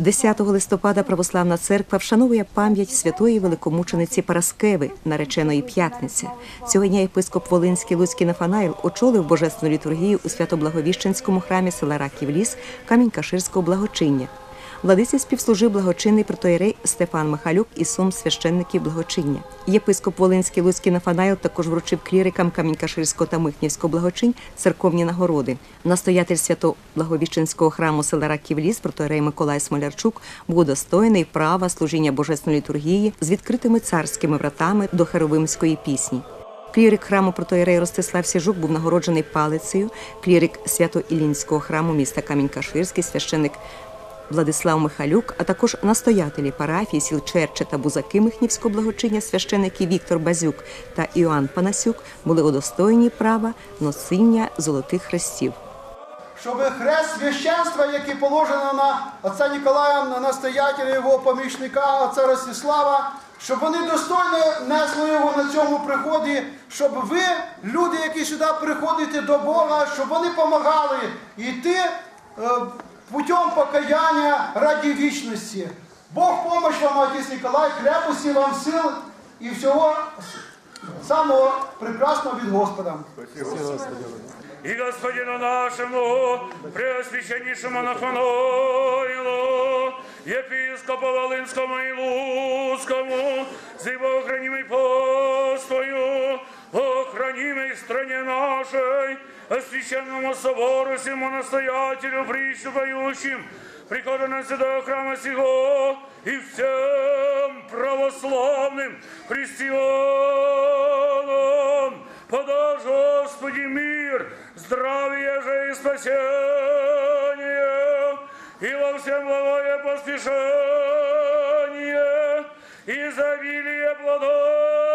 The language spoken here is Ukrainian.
10 листопада православна церква вшановує пам'ять святої великомучениці Параскеви, нареченої п'ятниця. Цього дня єпископ Волинський Луцький Нафанаїл очолив божественну літургію у Свято-Благовіщенському храмі села Раків Ліс Камінь-Каширського благочиння. Владиці співслужив благочинний протоєрей Стефан Михайлюк і сум священників благочиння. Єпископ Волинський Луцький Нафанаїл також вручив клірикам Камінь-Каширського та Михнівського благочинь церковні нагороди. Настоятель свято-благовіщенського храму села Раків Ліс протоєрей Миколай Смолярчук був удостоєний права служіння божественної літургії з відкритими царськими вратами до херовимської пісні. Клірик храму протоєрей Ростислав Сіжук був нагороджений палицею. Клірик Свято-Ілінського храму міста Камінь-Каширський, священник Владислав Михалюк, а також настоятелі парафії сіл Черче та Бузаки Михнівського благочиння, священики Віктор Базюк та Іоанн Панасюк були удостоєні права носіння золотих хрестів. щоб хрест священства, який положено на отця Ніколая, на настоятеля його помічника, отця Ростислава, щоб вони достойно несли його на цьому приході, щоб ви, люди, які сюди приходите до Бога, щоб вони допомагали йти е, путем покаяння раді вічності. Бог помощь вам, отець Ніколай, крепості вам сил і всього самого прекрасного від Господа. и Господину нашему, Преосвященнейшему Нафаноилу, епископу Волынскому и Луцкому, за его охранимой постою, охранимой стране нашей, а священному собору всему настоятелю, приступающим, прихода на святого храма сего и всем православным христианам, подай, Господи, мир, здравие же и спасение, и во всем благое поспешение, изобилие плодов